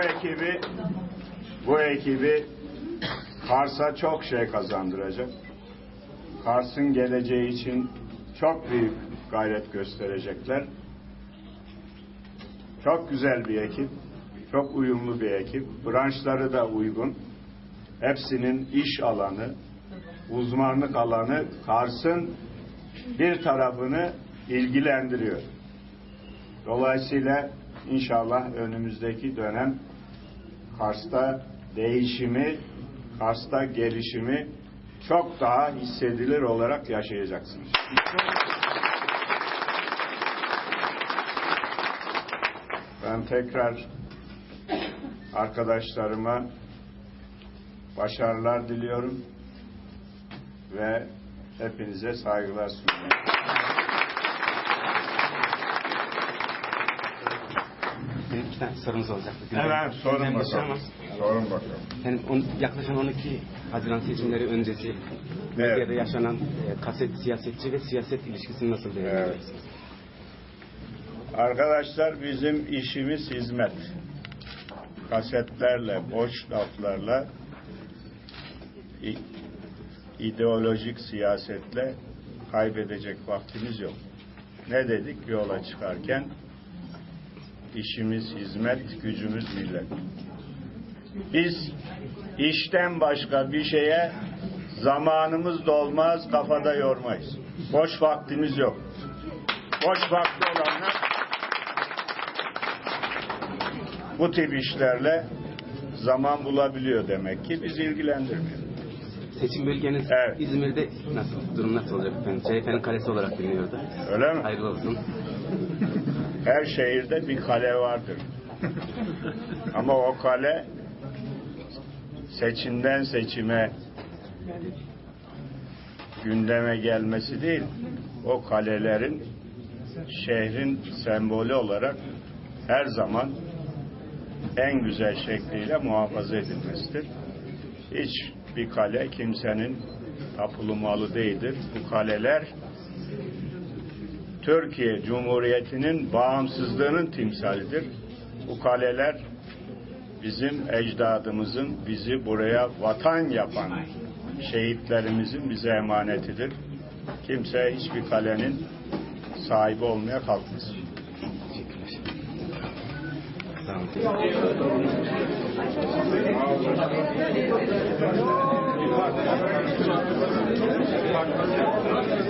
bu ekibi bu ekibi Kars'a çok şey kazandıracak. Kars'ın geleceği için çok büyük gayret gösterecekler. Çok güzel bir ekip, çok uyumlu bir ekip. Branşları da uygun. Hepsinin iş alanı, uzmanlık alanı Kars'ın bir tarafını ilgilendiriyor. Dolayısıyla inşallah önümüzdeki dönem Kars'ta değişimi, Kars'ta gelişimi çok daha hissedilir olarak yaşayacaksınız. Ben tekrar arkadaşlarıma başarılar diliyorum ve hepinize saygılar sunuyorum. Tane sorumuz olacaktı. Hemen sorun Gündem dışı bakalım. Sorun bakalım. Yani on, yaklaşan 12 Haziran seçimleri öncesi Medyada yaşanan e, kaset siyasetçi ve siyaset ilişkisini nasıl değerlendiriyorsunuz? Arkadaşlar bizim işimiz hizmet. Kasetlerle, boş laflarla ideolojik siyasetle kaybedecek vaktimiz yok. Ne dedik yola çıkarken? İşimiz hizmet, gücümüz millet. Biz işten başka bir şeye zamanımız da olmaz, kafada yormayız. Boş vaktimiz yok. Boş vakti olanlar bu tip işlerle zaman bulabiliyor demek ki biz ilgilendirmiyor. Seçim bölgeniz Evet. İzmir'de nasıl? Durum nasıl olacak efendim? CHP'nin kalesi olarak biliniyordu. Öyle mi? Hayırlı olsun. Her şehirde bir kale vardır. Ama o kale seçimden seçime gündeme gelmesi değil, o kalelerin şehrin sembolü olarak her zaman en güzel şekliyle muhafaza edilmesidir. Hiç bir kale kimsenin tapulu malı değildir. Bu kaleler Türkiye Cumhuriyeti'nin bağımsızlığının timsalidir. Bu kaleler bizim ecdadımızın bizi buraya vatan yapan şehitlerimizin bize emanetidir. Kimse hiçbir kalenin sahibi olmaya kalkmasın. Thank you.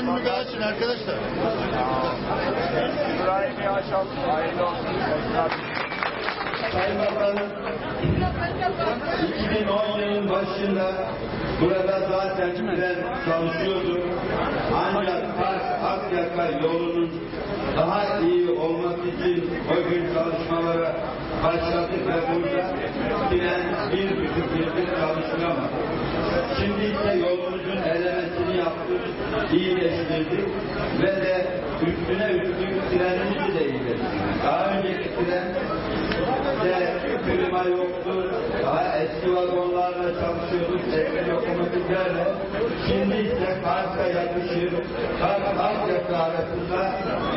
önünü bir açın arkadaşlar. İbrahim'i açalım. Hayırlı olsun. Sayın Bakanım, 2010 yılın başında burada zaten ben çalışıyordum. Ancak Kars Akyaka yolunun daha iyi olması için o gün çalışmalara başladık ve burada tren bir buçuk yıldır çalışılamadı. Şimdi ise yolumuzun elemesini yaptık, iyileştirdik ve de üstüne üstlük trenimizi de iyileştirdik. Daha önceki tren de klima yoktu. Daha eski vagonlarla çalışıyorduk. Eski lokomotiflerle. Şimdi ise Kars'a yakışır. Kars Akyaka arasında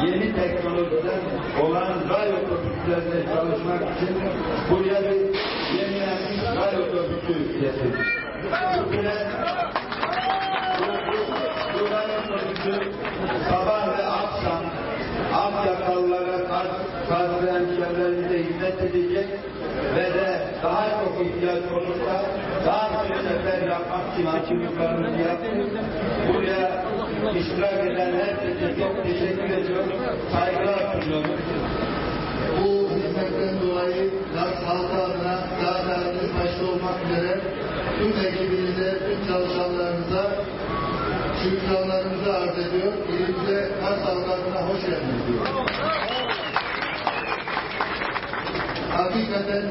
yeni teknolojiden olan ray otobüslerle çalışmak için buraya bir yenilenmiş ray otobüsü getirdik. Bu tren Duran otobüsü sabah ve akşam Akyakalılara, Ve hemşehrilerimize hizmet edecek ve de daha çok ihtiyaç olursa daha çok sefer yapmak için açımlıklarımızı yaptık. Buraya iştirak eden herkese çok teşekkür ediyorum. Saygılar sunuyorum. Bu hizmetten dolayı Kars halkı adına zaten başta olmak üzere tüm ekibinize, tüm çalışanlarınıza şükranlarımızı arz ediyor. İlimize Kars halkı adına hoş geldiniz diyor. Hakikaten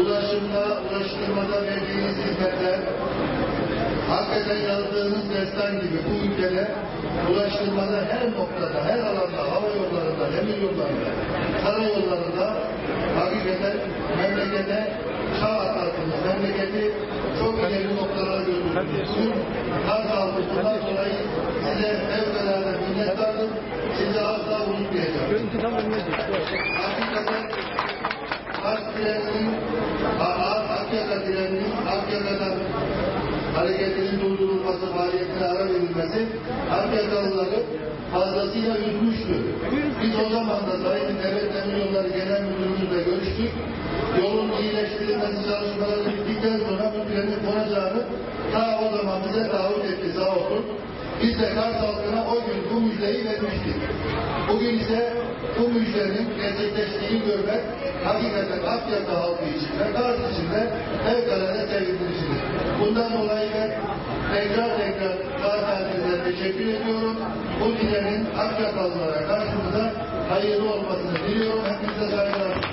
ulaşımda, ulaştırmada verdiğiniz hizmetler hakikaten yazdığınız destan gibi bu ülkede ulaştırmada her noktada, her alanda, hava yollarında, demir yollarında, karayollarında hakikaten memlekete çağ atlattınız. Memleketi çok ileri noktalara götürdünüz. Kars halkı bundan dolayı size fevkalade minnettarım. Sizi asla unutmayacağım. Hakikaten Treninin, Akyaka treninin, Akyaka'dan hareketinin durdurulması, faaliyetine ara verilmesi Akyakalıları fazlasıyla üzmüştü. Biz o zaman da Sayın Devlet Demir Yolları Genel Müdürümüzle görüştük. Yolun iyileştirilmesi çalışmaları bittikten sonra bu trenin konacağını ta o zaman bize taahhüt etti sağ olsun. Biz de Kars halkına o gün bu müjdeyi vermiştik. Bugün ise bu müjdenin gerçekleştiğini görmek hakikaten Akyaka halkı için ve Kars için de fevkalade sevindiricidir. Bundan dolayı ben tekrar tekrar zaten size teşekkür ediyorum. Bu dilenin Akyakalılara karşımıza hayırlı olmasını diliyorum. Hepinize saygılar.